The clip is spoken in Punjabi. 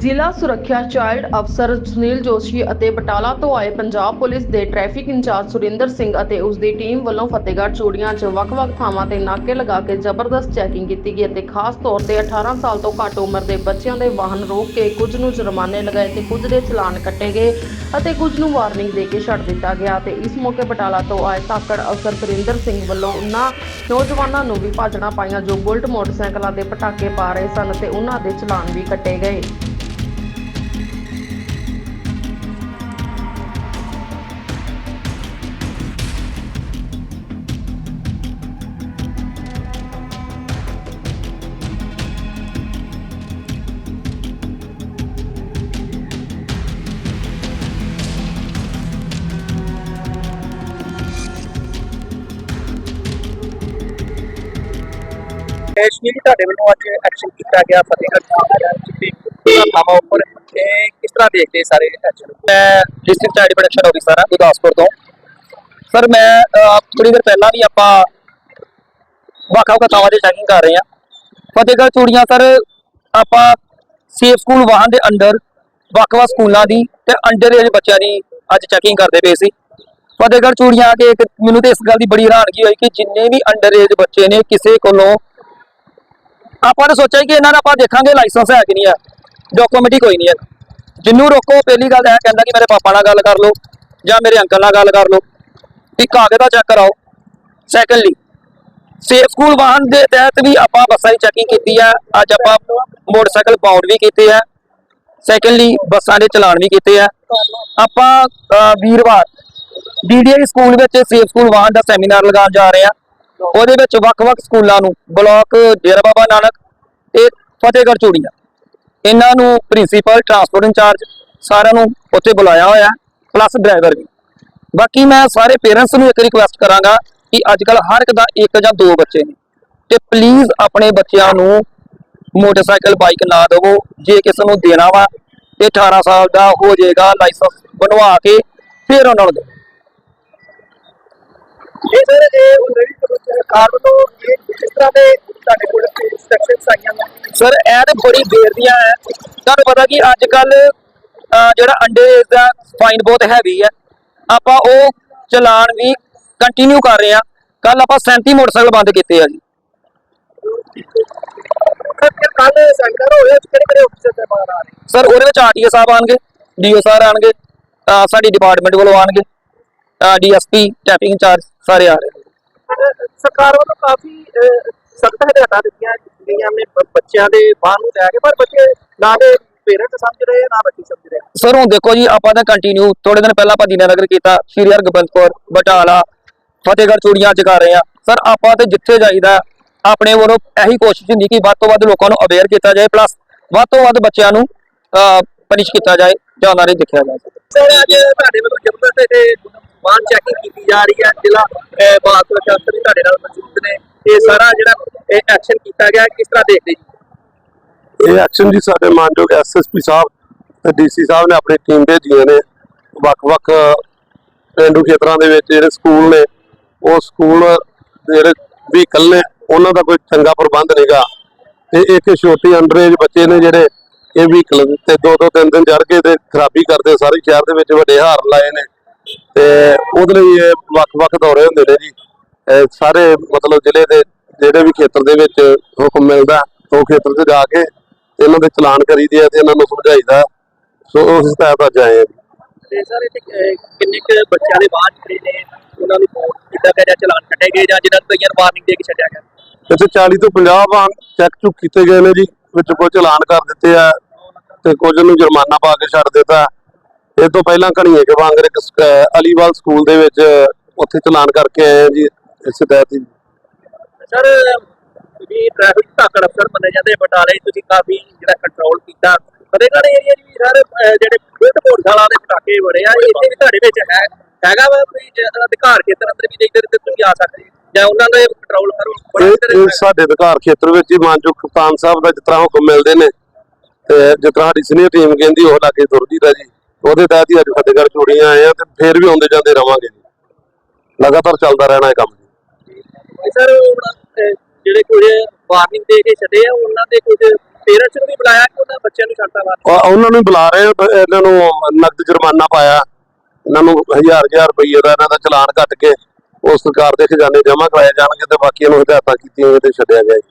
ਜ਼ਿਲ੍ਹਾ ਸੁਰੱਖਿਆ ਚਾਈਲਡ ਅਫਸਰ ਸੁਨੀਲ ਜੋਸ਼ੀ ਅਤੇ ਬਟਾਲਾ ਤੋਂ ਆਏ ਪੰਜਾਬ ਪੁਲਿਸ ਦੇ ਟ੍ਰੈਫਿਕ ਇੰਚਾਰਜ ਸੁਰਿੰਦਰ ਸਿੰਘ ਅਤੇ ਉਸ ਦੀ ਟੀਮ ਵੱਲੋਂ ਫਤਿਹਗੜ੍ਹ ਚੂੜੀਆਂ 'ਚ ਵੱਖ-ਵੱਖ ਥਾਵਾਂ ਤੇ ਨਾਕੇ ਲਗਾ ਕੇ ਜ਼ਬਰਦਸਤ ਚੈਕਿੰਗ ਕੀਤੀ ਗਈ ਅਤੇ ਖਾਸ ਤੌਰ ਤੇ 18 ਸਾਲ ਤੋਂ ਘੱਟ ਉਮਰ ਦੇ ਬੱਚਿਆਂ ਦੇ ਵਾਹਨ ਰੋਕ ਕੇ ਕੁਝ ਨੂੰ ਜੁਰਮਾਨੇ ਲਗਾਏ ਤੇ ਕੁਝ ਦੇ ਚਲਾਨ ਕੱਟੇ ਗਏ ਅਤੇ ਕੁਝ ਨੂੰ ਵਾਰਨਿੰਗ ਦੇ ਕੇ ਛੱਡ ਦਿੱਤਾ ਗਿਆ ਤੇ ਇਸ ਮੌਕੇ ਬਟਾਲਾ ਤੋਂ ਆਏ ਤਾਕੜ ਅਫਸਰ ਸੁਰਿੰਦਰ ਸਿੰਘ ਵੱਲੋਂ ਉਹਨਾਂ ਨੌਜਵਾਨਾਂ ਨੂੰ ਵੀ ਭਾਜਣਾ ਪਾਈਆਂ ਜੋ ਬੁਲਟ ਮੋਟਰਸਾਈਕਲਾਂ ਦੇ ਪਟਾਕੇ ਪਾ ਰਹੇ ਸਨ ਤੇ ਉਹਨਾਂ ਦੇ ਚਲਾਨ ਵੀ ਕੱਟੇ ਗਏ। ਐਸ਼ਨੀ ਤੁਹਾਡੇ ਵੱਲੋਂ ਅੱਜ ਐਕਸ਼ਨ ਕੀਤਾ ਗਿਆ ਫਤਿਹਗੜ੍ਹ ਸਾਹਿਬ ਦੇ ਵਿੱਚ ਉੱਪਰ ਇਹ ਕਿਸ ਤਰ੍ਹਾਂ ਦੇਖਦੇ ਸਾਰੇ ਐਕਸ਼ਨ ਮੈਂ ਡਿਸਟ੍ਰਿਕਟ ਚਾਈਲਡ ਪ੍ਰੋਟੈਕਸ਼ਨ ਆਫਿਸਰ ਹਾਂ ਗੁਰਦਾਸਪੁਰ ਤੋਂ। ਸਰ ਮੈਂ ਥੋੜੀ ਦੇਰ ਪਹਿਲਾਂ ਵੀ ਆਪਾਂ ਵੱਖ ਵੱਖ ਥਾਵਾਂ ਤੇ ਚੈਕਿੰਗ ਕਰ ਰਹੇ ਹਾਂ। ਫਤਿਹਗੜ੍ਹ ਚੂੜੀਆਂ ਸਰ ਆਪਾਂ ਸੇਫ ਸਕੂਲ ਵਾਹਨ ਦੇ ਅੰਡਰ ਵੱਖ ਵੱਖ ਸਕੂਲਾਂ ਦੀ ਤੇ ਅੰਡਰ ਏਜ ਬੱਚਿਆਂ ਦੀ ਅੱਜ ਚੈਕਿੰਗ ਕਰਦੇ ਪਏ ਸੀ। ਫਤਿਹਗੜ੍ਹ ਚੂੜੀਆਂ ਆ ਕੇ ਮੈਨੂੰ ਤੇ ਇਸ ਗੱਲ ਦੀ ਬੜੀ ਹੈਰਾਨਗੀ ਹੋਈ ਕਿ ਜਿੰਨੇ ਵੀ ਅੰਡਰ ਏਜ ਬੱਚੇ ਨੇ, ਕਿਸੇ ਕੋਲੋਂ ਆਪਾਂ ਨੇ ਸੋਚਿਆ ਕਿ ਇਹਨਾਂ ਦਾ ਆਪਾਂ ਦੇਖਾਂਗੇ ਲਾਇਸੈਂਸ ਹੈ ਕਿ ਨਹੀਂ ਹੈ। ਡਾਕੂਮੈਂਟ ਹੀ ਕੋਈ ਨਹੀਂ ਹੈ। ਜਿੰਨੂੰ ਰੋਕੋ ਪਹਿਲੀ ਗੱਲ ਇਹ ਕਹਿੰਦਾ ਕਿ ਮੇਰੇ ਪਾਪਾ ਨਾਲ ਗੱਲ ਕਰ ਲਓ ਜਾਂ ਮੇਰੇ ਅੰਕਲ ਨਾਲ ਗੱਲ ਕਰ ਲਓ। ਕਿ ਕਾਗਜ਼ ਦਾ ਚੈੱਕ ਕਰਾਓ। ਸੈਕੰਡਲੀ ਸੇਫ ਸਕੂਲ ਵਾਹਨ ਦੇ ਤਹਿਤ ਵੀ ਆਪਾਂ ਬੱਸਾਂ ਦੀ ਚੈਕਿੰਗ ਕੀਤੀ ਹੈ। ਅੱਜ ਆਪਾਂ ਮੋਟਰਸਾਈਕਲ ਬਾਉਂਡ ਵੀ ਕੀਤੇ ਆ ਸੈਕੰਡਲੀ ਬੱਸਾਂ ਦੇ ਚਲਾਨ ਵੀ ਕੀਤੇ ਆ ਆਪਾਂ ਅਹ, ਵੀਰਵਾਰ ਡੀਡੀਆਈ ਸਕੂਲ ਵਿੱਚ ਸੇਫ ਸਕੂਲ ਵਾਹਨ ਦਾ ਸੈਮੀਨਾਰ ਲਗਾਉਣ ਜਾ ਰਹੇ ਆ ਉਹਦੇ ਵਿੱਚ ਵੱਖ-ਵੱਖ ਸਕੂਲਾਂ ਨੂੰ, ਬਲਾਕ ਡੇਰਾ ਬਾਬਾ ਨਾਨਕ ਤੇ ਫਤਿਹਗੜ੍ਹ ਚੂੜੀਆਂ। ਇਹਨਾਂ ਨੂੰ ਪ੍ਰਿੰਸੀਪਲ ਟਰਾਂਸਪੋਰਟ ਇੰਚਾਰਜ ਸਾਰਿਆਂ ਨੂੰ ਉੱਥੇ ਬੁਲਾਇਆ ਹੋਇਆ ਪਲੱਸ ਡਰਾਈਵਰ ਵੀ। ਬਾਕੀ ਮੈਂ ਸਾਰੇ ਪੇਰੈਂਟਸ ਨੂੰ ਇੱਕ ਰਿਕੁਐਸਟ ਕਰਾਂਗਾ ਕਿ ਅੱਜ ਕੱਲ ਹਰ ਇੱਕ ਦਾ ਇੱਕ ਜਾਂ ਦੋ ਬੱਚੇ ਨੇ। ਤੇ ਪਲੀਜ਼ ਆਪਣੇ ਬੱਚਿਆਂ ਨੂੰ ਮੋਟਰਸਾਈਕਲ ਬਾਈਕ ਨਾ ਦਿਵੋ। ਜੇ ਕਿਸੇ ਨੂੰ ਦੇਣਾ ਵਾ ਤੇ 18 ਸਾਲ ਦਾ ਹੋ ਜਾਏਗਾ ਲਾਇਸੈਂਸ ਬਣਵਾ ਕੇ ਫਿਰ ਉਹਨਾਂ ਨੂੰ ਇਹ ਸਰ ਇਹ ਜਿਹੜੀ ਸਰਕਾਰ ਵੱਲੋਂ ਇਹ ਕਿਸ ਤਰ੍ਹਾਂ ਦੇ ਤੁਹਾਡੇ ਕੋਲ ਇਨਸਟਰਕਸ਼ਨਸ ਆਈਆਂ ਨੇ? ਸਰ ਇਹ ਤੇ ਬੜੀ ਦੇਰ ਦੀਆਂ ਹੈ। ਤੁਹਾਨੂੰ ਪਤਾ ਕਿ ਅੱਜ ਕੱਲ ਜਿਹੜਾ ਅੰਡੇ ਦਾ ਫਾਈਨ ਬਹੁਤ ਹੈਵੀ ਹੈ। ਆਪਾਂ ਉਹ ਚਲਾਨ ਵੀ ਕੰਟੀਨਿਊ ਕਰ ਰਹੇ ਆ ਕੱਲ ਆਪਾਂ 37 ਮੋਟਰਸਾਈਕਲ ਬੰਦ ਕੀਤੇ ਆ ਜੀ। ਸਰ ਉਹਦੇ ਵਿੱਚ ਆਰਟੀਓ ਸਾਹਿਬ ਆਣਗੇ ਡੀਓ ਸਾਹਿਬ ਆਣਗੇ ਸਾਡੀ ਡਿਪਾਰਟਮੈਂਟ ਵੱਲੋਂ ਆਣਗੇ ਡੀਐਸਪੀ ਟੈਪਿੰਗ ਇੰਚਾਰਜ ਸਾਰੇ ਆ ਰਹੇ ਸਰਕਾਰ ਵੱਲੋਂ ਕਾਫੀ ਸਖਤ ਹਦਾਇਤਾਂ ਦਿੱਤੀਆਂ ਗਈਆਂ ਨੇ ਬੱਚਿਆਂ ਦੇ ਬਾਹਰ ਨੂੰ ਲੈ ਕੇ ਪਰ ਬੱਚੇ ਨਾ ਦੇ ਪੇਰੈਂਟਸ ਸਮਝ ਰਹੇ ਆ, ਨਾ ਬੱਚੇ ਸਮਝ ਰਹੇ। ਸਰ ਹੁਣ ਦੇਖੋ ਜੀ ਆਪਾਂ ਤਾਂ ਕੰਟੀਨਿਊ ਥੋੜੇ ਦਿਨ ਪਹਿਲਾਂ ਆਪਾਂ ਦੀਨਾਨਗਰ ਕੀਤਾ ਸ਼੍ਰੀ ਹਰਗੋਬਿੰਦਪੁਰ ਬਟਾਲਾ ਫਤਿਹਗੜ੍ਹ ਚੂੜੀਆਂ ਚ ਕਰ ਰਹੇ ਆ ਸਰ ਆਪਾਂ ਤੇ ਜਿੱਥੇ ਜਾਈਦਾ ਆਪਣੇ ਵੱਲੋਂ ਇਹੀ ਕੋਸ਼ਿਸ਼ ਹੁੰਦੀ ਕਿ ਵੱਧ ਤੋਂ ਵੱਧ ਲੋਕਾਂ ਨੂੰ ਅਵੇਅਰ ਕੀਤਾ ਜਾਏ ਪਲੱਸ ਵੱਧ ਤੋਂ ਵੱਧ ਬੱਚਿਆਂ ਨੂੰ ਪਨਿਸ਼ ਕੀਤਾ ਜਾਏ ਜਾਂ ਉਹਨਾਂ ਨੇ ਦੇਖਿਆ ਜਾਏ ਸਰ ਅੱਜ ਤੁਹਾਡੇ ਵੱਲੋਂ ਜ਼ਬਰਦਸਤ ਤੇ ਵਾਹਨ ਚੈਕਿੰਗ ਕੀਤੀ ਜਾ ਰਹੀ ਹੈ। ਜ਼ਿਲ੍ਹਾ ਬਾਤ ਸੁਰੱਖਿਆ ਵੀ ਤੁਹਾਡੇ ਨਾਲ ਮੌਜੂਦ ਨੇ। ਇਹ ਸਾਰਾ ਜਿਹੜਾ ਐਕਸ਼ਨ ਕੀਤਾ ਗਿਆ, ਕਿਸ ਤਰ੍ਹਾਂ ਦੇਖਦੇ ਜੀ? ਇਹ ਐਕਸ਼ਨ ਜੀ ਸਾਡੇ ਮਾਨਯੋਗ ਐਸਐਸਪੀ ਸਾਹਿਬ ਤੇ ਡੀਸੀ ਸਾਹਿਬ ਨੇ ਆਪਣੀ ਟੀਮ ਭੇਜੀਆਂ ਨੇ। ਵੱਖ-ਵੱਖ ਪਿੰਡੂ ਖੇਤਰਾਂ ਦੇ ਵਿੱਚ ਜਿਹੜੇ ਸਕੂਲ ਨੇ, ਉਹ ਸਕੂਲ ਜਿਹੜੇ ਵਹੀਕਲ ਨੇ ਉਹਨਾਂ ਦਾ ਕੋਈ ਚੰਗਾ ਪ੍ਰਬੰਧ ਨਹੀਂਗਾ ਤੇ ਇੱਕ ਛੋਟੀ ਅੰਡਰੇਜ ਬੱਚੇ ਨੇ ਜਿਹੜੇ, ਇਹ ਵਹੀਕਲ ਤੇ ਦੋ ਦੋ ਤਿੰਨ ਦਿਨ ਚੜ ਕੇ ਤੇ ਖਰਾਬੀ ਕਰਦੇ ਸਾਰੇ ਸ਼ਹਿਰ ਦੇ ਵਿੱਚ ਵੱਡੇ ਹਾਰ ਲਾਏ ਨੇ। ਤੇ ਉਹਦੇ ਲਈ ਇਹ ਵੱਖ-ਵੱਖ ਦੌਰੇ ਹੁੰਦੇ ਨੇ ਜੀ। ਸਾਰੇ ਮਤਲਬ ਜ਼ਿਲ੍ਹੇ ਦੇ ਜਿਹੜੇ ਵੀ ਖੇਤਰ ਦੇ ਵਿੱਚ ਹੁਕਮ ਮਿਲਦਾ ਉਹ ਖੇਤਰ 'ਚ ਜਾ ਕੇ ਇਹਨਾਂ ਦੇ ਚਲਾਨ ਕਰੀਦੇ ਆ ਤੇ ਇਹਨਾਂ ਨੂੰ ਸਮਝਾਈਦਾ। ਸੋ ਉਸ ਤਹਿਤ ਅੱਜ ਆਏ ਆ ਤੇ ਸਰ ਕਿੰਨੇ ਕੁ ਬੱਚਿਆਂ ਦੇ ਬਾਹਰ ਜਿਹੜੇ ਨੇ? ਉਹਨਾਂ ਨੂੰ ਗਿਆ ਜਾਂ ਚਲਾਨ ਕੱਟੇ ਗਏ ਜਾਂ ਜਿਹਨਾਂ ਨੂੰ ਕਈਆਂ ਵਾਰਨਿੰਗ ਦੇ ਕੇ ਛੱਡਿਆ ਗਿਆ? ਇੱਥੇ 40 ਤੋਂ 50 ਵਾਹਨ ਚੈੱਕ ਚੁੱਕ ਕੀਤੇ ਗਏ ਨੇ ਜੀ ਵਿੱਚ ਕੁਝ ਚਲਾਨ ਕਰ ਦਿੱਤੇ ਆ ਤੇ ਕੁਝ ਨੂੰ ਜੁਰਮਾਨਾ ਪਾ ਕੇ ਛੱਡ ਦਿੱਤਾ। ਇਹ ਤੋਂ ਪਹਿਲਾਂ ਘਣੀਏ ਕੇ ਵਾਂਗਰ ਇੱਕ ਅਲੀਵਾਲ ਸਕੂਲ ਦੇ ਵਿੱਚ ਉੱਥੇ ਚਲਾਨ ਕਰਕੇ ਆਏ ਆ ਜੀ ਇਸੇ ਤਹਿਤ ਹੀ ਸਰ ਤੁਸੀਂ ਟ੍ਰੈਫਿਕ ਧਾਕੜ ਅਫਸਰ ਮੰਨੇ ਜਾਂਦੇ ਬਟਾਲੇ ਤੁਸੀਂ ਕਾਫੀ ਜਿਹੜਾ ਕੰਟਰੋਲ ਕੀਤਾ। ਫਤਿਹਗੜ੍ਹ ਏਰੀਆ ਜੀ ਸਰ ਜਿਹੜੇ ਬੁਲਟ ਮੋਟਰਸਾਈਕਲਾਂ ਦੇ ਪਟਾਕੇ ਬੜੇ ਆ ਇੱਥੇ ਵੀ ਤੁਹਾਡੇ ਵਿੱਚ ਹੈ ਹੈਗਾ ਵਾ ਜ- ਅਧਿਕਾਰ ਖੇਤਰ ਅੰਦਰ ਵੀ ਦੇਖਦੇ ਤੇ ਤੁਸੀਂ ਆ ਸਕਦੇ ਜਾਂ ਉਹਨਾਂ ਦੇ ਕੰਟਰੋਲ ਕਰੋ ਇਹ ਇਹ ਸਾਡੇ ਅਧਿਕਾਰ ਖੇਤਰ ਵਿੱਚ ਹੀ ਮਾਨਯੋਗ ਕਪਤਾਨ ਸਾਹਿਬ ਦਾ ਤਰ੍ਹਾਂ ਹੁਕਮ ਮਿਲਦੇ ਨੇ ਤੇ ਤਰ੍ਹਾਂ ਸਾਡੀ ਸੀਨੀਅਰ ਟੀਮ ਕਹਿੰਦੀ ਉਹ ਲਾਗੇ ਤੁਰਦੀ ਦਾ ਜੀ। ਉਹਦੇ ਤਹਿਤ ਹੀ ਅੱਜ ਫਤਿਹਗੜ੍ਹ ਚੂੜੀਆਂ ਆਏ ਆ ਤੇ ਫੇਰ ਵੀ ਆਉਂਦੇ ਜਾਂਦੇ ਰਵਾਂਗੇ ਜੀ। ਲਗਾਤਾਰ ਚੱਲਦਾ ਰਹਿਣਾ ਇਹ ਕੰਮ ਜੀ। ਸਰ ਹੁਣ, ਅਹ, ਜਿਹੜੇ ਕੁਝ ਵਾਰਨਿੰਗ ਦੇ ਕੇ ਛੱਡੇ ਆ ਉਹਨਾਂ ਦੇ ਕੁਝ ਪੇਰੈਂਟਸ ਨੂੰ ਵੀ ਬੁਲਾਇਆ ਕਿ ਉਹਨਾਂ ਬੱਚਿਆਂ ਨੂੰ ਛੱਡਤਾ ਬਾਹਰ ਉਹ- ਉਹਨਾਂ ਨੂੰ ਬੁਲਾ ਰਹੇ ਇਹਨਾਂ ਨੂੰ ਨਕਦ ਜੁਰਮਾਨਾ ਪਾਇਆ। ਇਹਨਾਂ ਨੂੰ ਹਜ਼ਾਰ ਹਜ਼ਾਰ ਰੁਪਏ ਦਾ ਇਹਨਾਂ ਦਾ ਚਲਾਨ ਕੱਟ ਕੇ ਉਹ ਸਰਕਾਰ ਦੇ ਖਜ਼ਾਨੇ ਜਮ੍ਹਾਂ ਕਰਾਏ ਜਾਣਗੇ ਤੇ ਬਾਕੀਆਂ ਨੂੰ ਹਦਾਇਤਾਂ ਕੀਤੀਆਂ ਤੇ ਛੱਡਿਆ ਗਿਆ ਜੀ।